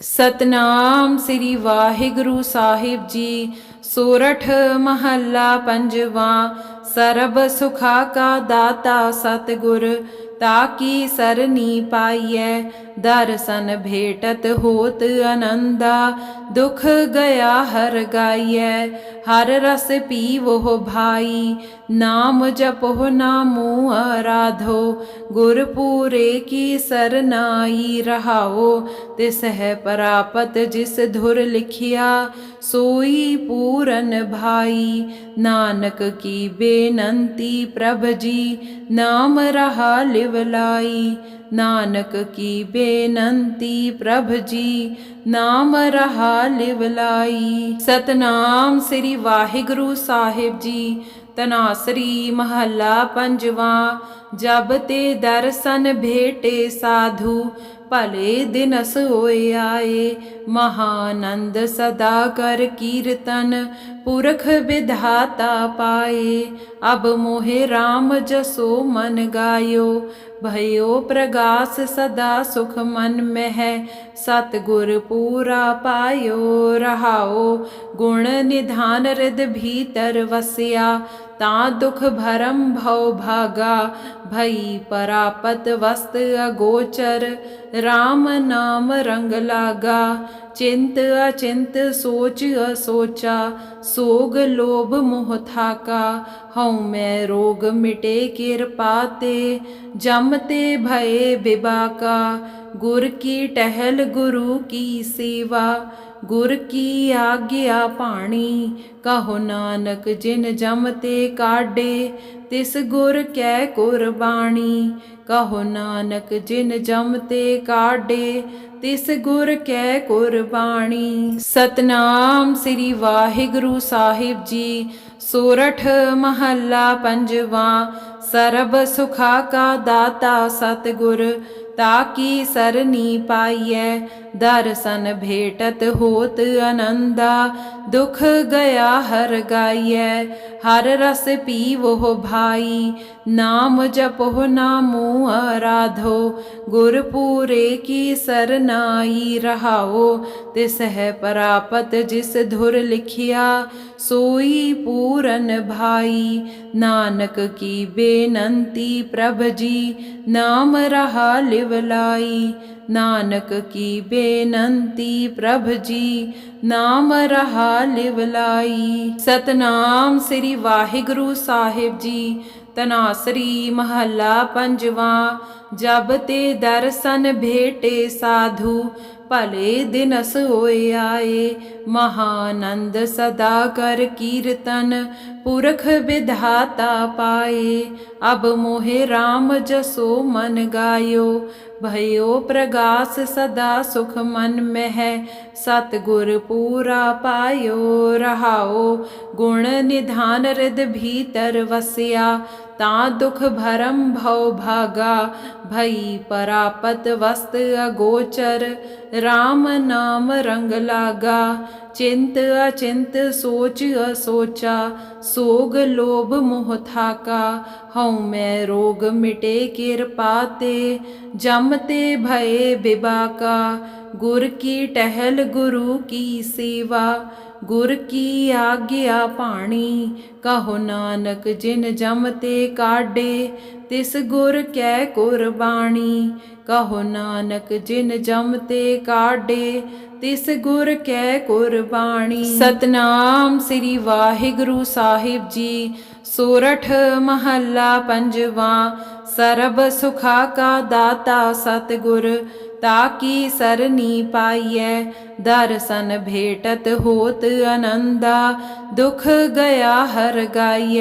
ਸਤਨਾਮ ਸ੍ਰੀ ਵਾਹਿਗੁਰੂ ਸਾਹਿਬ ਜੀ, ਸੋਰਠ ਮਹੱਲਾ ਪੰਜਵਾ, ਸਰਬ ਸੁਖਾ ਕਾ ਦਾਤਾ ਸਤਿਗੁਰ ਤਾਕੀ ਸਰਨੀ ਪਾਈਐ, ਦਰਸ਼ਨ ਭੇਟਤ ਹੋਤ ਅਨੰਦਾ, ਦੁਖ ਗਿਆ ਹਰ ਗਾਈਐ, ਹਰ ਰਸ ਪੀਵੋ ਭਾਈ नाम जप हो, नामो आराधो, गुरपुरे की सरनाई रहाओ। तिसह परापत जिस धुर लिखिया, सोई पूरन भाई। नानक की बेनंती प्रभ जी नाम रहा लिवलाई नानक की बेनंती प्रभ जी नाम रहा लिवलाई सतनाम श्री वाहिगुरु साहिब जी ਤਨਾਸਰੀ ਮਹੱਲਾ ਪੰਜਵਾ ਜਬ ਤੇ ਦਰਸ਼ਨ ਭੇਟੇ ਸਾਧੂ ਭਲੇ ਦਿਨਸ ਹੋਏ ਆਏ ਮਹਾਨੰਦ ਸਦਾ ਕਰ ਕੀਰਤਨ ਪੁਰਖ ਵਿਧਾਤਾ ਪਾਏ ਅਬ ਮੋਹਿ RAM ਜਸੋ ਮਨ ਗਾਇਓ ਭਇਓ ਪ੍ਰਗਾਸ ਸਦਾ ਸੁਖ ਮਨ ਮਹਿ ਸਤਗੁਰ ਪੂਰਾ ਪਾਇਓ ਰਹਾਓ ਗੁਣ ਨਿਧਾਨ ਰਿਦ ਭੀਤਰ ਵਸਿਆ ता दुख भरम भव भागा। ਭਈ ਪਰਾਪਤ ਵਸਤ ਅਗੋਚਰ RAM ਨਾਮ ਰੰਗ ਲਾਗਾ, ਚਿੰਤ ਅਚਿੰਤ ਸੋਚ ਅਸੋਚਾ, ਸੋਗ ਲੋਭ ਮੋਹ ਥਾਕਾ, ਹਉ ਮੈਂ ਰੋਗ ਮਿਟੇ ਕਿਰਪਾ ਤੇ, ਜਮ ਤੇ ਭਏ ਬਿਬਾਕਾ, ਗੁਰ ਕੀ ਟਹਿਲ ਗੁਰੂ ਕੀ ਸੇਵਾ, ਗੁਰ ਕੀ ਆਗਿਆ ਪਾਣੀ ਕਹੋ ਨਾਨਕ ਜਿਨ ਜਮ ਤੇ ਕਾਢੇ ਤਿਸ ਗੁਰ ਕੈ ਕੁਰਬਾਣੀ, ਕਹੋ ਨਾਨਕ ਜਿਨ ਜਮ ਤੇ ਕਾਢੇ, ਤਿਸ ਗੁਰ ਕੈ ਕੁਰਬਾਣੀ। ਸਤਨਾਮ ਸ੍ਰੀ ਵਾਹਿਗੁਰੂ ਸਾਹਿਬ ਜੀ, ਸੋਰਠ ਮਹੱਲਾ ਪੰਜਵਾ ਸਰਬ ਸੁਖਾ ਕਾ ਦਾਤਾ ਸਤਿਗੁਰ ਤਾਕੀ ਸਰਨੀ ਪਾਈਐ ਦਰਸ਼ਨ ਭੇਟਤ ਹੋਤ ਆਨੰਦਾ ਦੁਖ ਗਿਆ ਹਰ ਗਾਈਐ ਹਰ ਰਸ ਪੀਵੋ ਭਾਈ ਨਾਮ ਜਪੋ ਨਾਮੋ ਆਰਾਧੋ ਗੁਰ ਪੂਰੇ ਕੀ ਸਰਨਾਈ ਰਹਾਓ ਤਿਸ ਹੈ ਪ੍ਰਾਪਤ ਜਿਸ ਧੁਰ ਲਿਖਿਆ ਸੋਈ ਪੂਰਨ ਭਾਈ ਨਾਨਕ ਕੀ बेनंती प्रभ जी नाम रहा लिवलाई नानक की बेनंती प्रभ जी नाम रहा लिवलाई सतनाम श्री वाहिगुरु साहिब जी ਤਨਾਸਰੀ ਮਹੱਲਾ ਪੰਜਵਾ, ਜਬ ਤੇ ਦਰਸ਼ਨ ਭੇਟੇ ਸਾਧੂ, ਭਲੇ ਦਿਨਸ ਹੋਏ ਆਏ, ਮਹਾਨੰਦ ਸਦਾ ਕਰ ਕੀਰਤਨ, ਪੁਰਖ ਵਿਧਾਤਾ ਪਾਏ। ਅਬ ਮੋਹਿ RAM ਜਸੋ ਮਨ ਗਾਇਓ, ਭਇਓ ਪ੍ਰਗਾਸ ਸਦਾ ਸੁਖ ਮਨ ਮਹਿ, ਸਤਗੁਰ ਪੂਰਾ ਪਾਇਓ, ਰਹਾਓ, ਗੁਣ ਨਿਧਾਨ ਰਿਦ ਭੀਤਰ ਵਸਿਆ। ता दुख भरम भव भागा, भई परापत वस्त अगोचर, राम नाम रंग लागा। चिंत अचिंत सोच असोचा, सोग लोभ मोह थाका। हऊँ मैं रोग मिटे किरपाते जमते भय बिबाका। गुर की टहल गुरु की सेवा ਗੁਰ ਕੀ ਆਗਿਆ ਪਾਣੀ ਕਹੋ ਨਾਨਕ ਜਿਨ ਜਮ ਤੇ ਕਾਢੇ, ਤਿਸ ਗੁਰ ਕੈ ਕੁਰਬਾਣੀ। ਕਹੋ ਨਾਨਕ ਜਿਨ ਜਮ ਤੇ ਕਾਢੇ, ਤਿਸ ਗੁਰ ਕੈ ਕੁਰਬਾਣੀ। ਸਤਨਾਮ ਸ੍ਰੀ ਵਾਹਿਗੁਰੂ ਸਾਹਿਬ ਜੀ, ਸੋਰਠ ਮਹੱਲਾ ਪੰਜਵਾ, ਸਰਬ ਸੁਖਾ ਕਾ ਦਾਤਾ ਸਤਿਗੁਰ ਤਾਕੀ ਸਰਨੀ ਪਾਈਐ? दर्शन भेटत होत अनंदा दुख गया हर गाय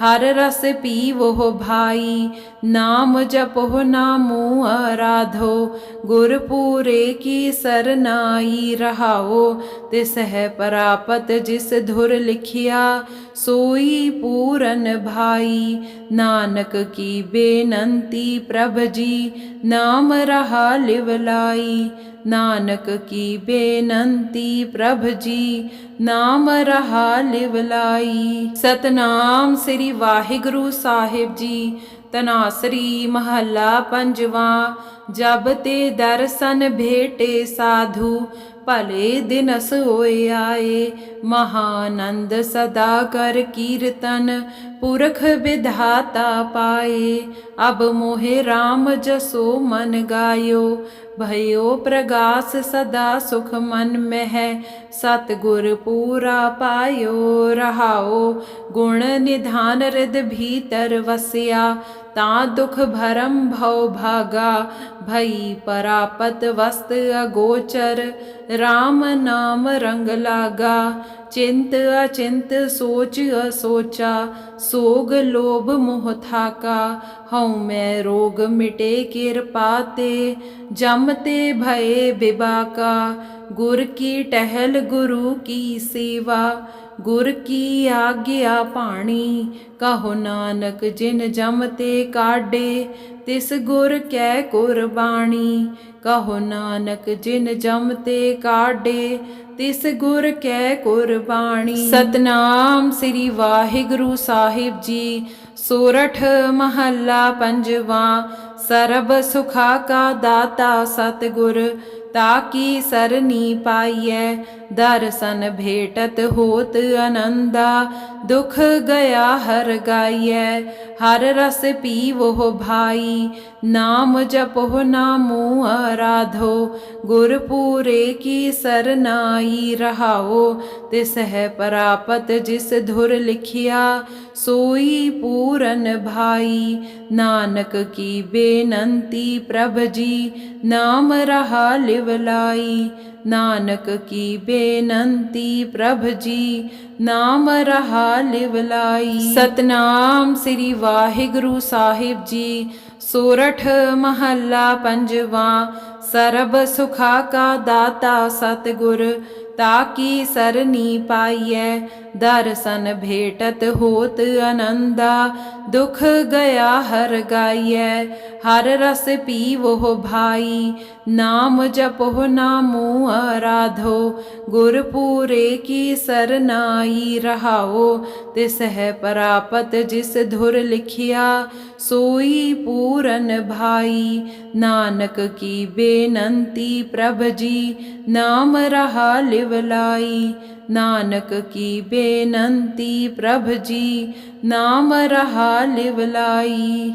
हर रस पीवो भाई। नाम जपो, नामो आराधो, गुरपुरे की सरनाई रहाओ। तिसह परापत जिस धुर लिखिया, सोई पूरन भाई। नानक की बेनंती प्रभ जी नाम रहा लिवलाई। ਲਿਵਲਾਈ ਨਾਨਕ ਕੀ ਬੇਨੰਤੀ ਪ੍ਰਭ ਜੀ ਨਾਮ ਰਹਾ ਲਿਵਲਾਈ ਸਤਨਾਮ ਸ੍ਰੀ ਵਾਹਿਗੁਰੂ ਸਾਹਿਬ ਜੀ ਤਨਾਸਰੀ ਮਹੱਲਾ ਪੰਜਵਾਂ ਜਬ ਤੇ ਦਰਸ਼ਨ ਭੇਟੇ ਸਾਧੂ ਭਲੇ ਦਿਨਸ ਹੋਏ ਆਏ ਮਹਾਨੰਦ ਸਦਾ ਕਰ ਕੀਰਤਨ ਪੁਰਖ ਵਿਧਾਤਾ ਪਾਏ ਅਬ ਮੋਹਿ RAM ਜਸੋ ਮਨ ਗਾਇਓ भयो प्रगास सदा सुख मन में है सतगुर पूरा पायो रहाओ। गुण निधान रिद भीतर वसिया, ता दुख भरम भव भागा। भई परापत वस्त अगोचर, राम नाम रंग लागा। चिंत अचिंत सोच असोचा, सोग लोभ मोह थाका। हऊँ मैं रोग मिटे कृपा जम ਜਮ ਤੇ ਭਏ ਬਿਬਾਕਾ, ਗੁਰ ਕੀ ਟਹਿਲ ਗੁਰੂ ਕੀ ਸੇਵਾ, ਗੁਰ ਕੀ ਆਗਿਆ ਪਾਣੀ ਕਹੋ ਨਾਨਕ ਜਿਨ ਜਮ ਤੇ ਕਾਢੇ, ਤਿਸ ਗੁਰ ਕੈ ਕੁਰਬਾਣੀ, ਕਹੋ ਨਾਨਕ ਜਿਨ ਜਮ ਤੇ ਕਾਢੇ, ਤਿਸ ਗੁਰ ਕੈ ਕੁਰਬਾਣੀ। ਸਤਨਾਮ ਸ੍ਰੀ ਵਾਹਿਗੁਰੂ ਸਾਹਿਬ ਜੀ, ਸੋਰਠ ਮਹੱਲਾ ਪੰਜਵਾਂ ਸਰਬ ਸੁਖਾ ਕਾ ਦਾਤਾ ਸਤਿਗੁਰ ताकि सरनी पाइय दर्शन भेटत होत अनंदा दुख गया हर गाइय हर रस पीवो भाई। नाम जपो, नामो आराधो, गुरपूरे की की सरनाई रहाओ। तिसह परापत जिस धुर लिखिया, सोई पूरन भाई। नानक की बेनंती प्रभ जी नाम रहा लि बलाई नानक की बेनंती प्रभ जी नाम रहा लिवलाई। सतनाम श्री वाहिगुरु साहिब जी सोरठ महला पंजवा ਸਰਬ ਸੁਖਾ ਕਾ ਦਾਤਾ ਸਤਿਗੁਰ ਤਾਕੀ ਸਰਨੀ ਪਾਈਐ ਦਰਸ਼ਨ ਭੇਟਤ ਹੋਤ ਆਨੰਦਾ ਦੁਖ ਗਿਆ ਹਰ ਗਾਈਐ ਹਰ ਰਸ ਪੀਵੋ ਭਾਈ ਨਾਮ ਜਪੋ ਨਾਮੋ ਆਰਾਧੋ ਗੁਰ ਪੂਰੇ ਕੀ ਸਰਨਾਈ ਰਹਾਓ ਤਿਸ ਹੈ ਪ੍ਰਾਪਤ ਜਿਸ ਧੁਰ ਲਿਖਿਆ ਸੋਈ ਪੂਰਨ ਭਾਈ ਨਾਨਕ ਕੀ बेनंती प्रभ जी नाम रहा लिवलाई नानक की बेनंती प्रभ जी नाम रहा लिवलाई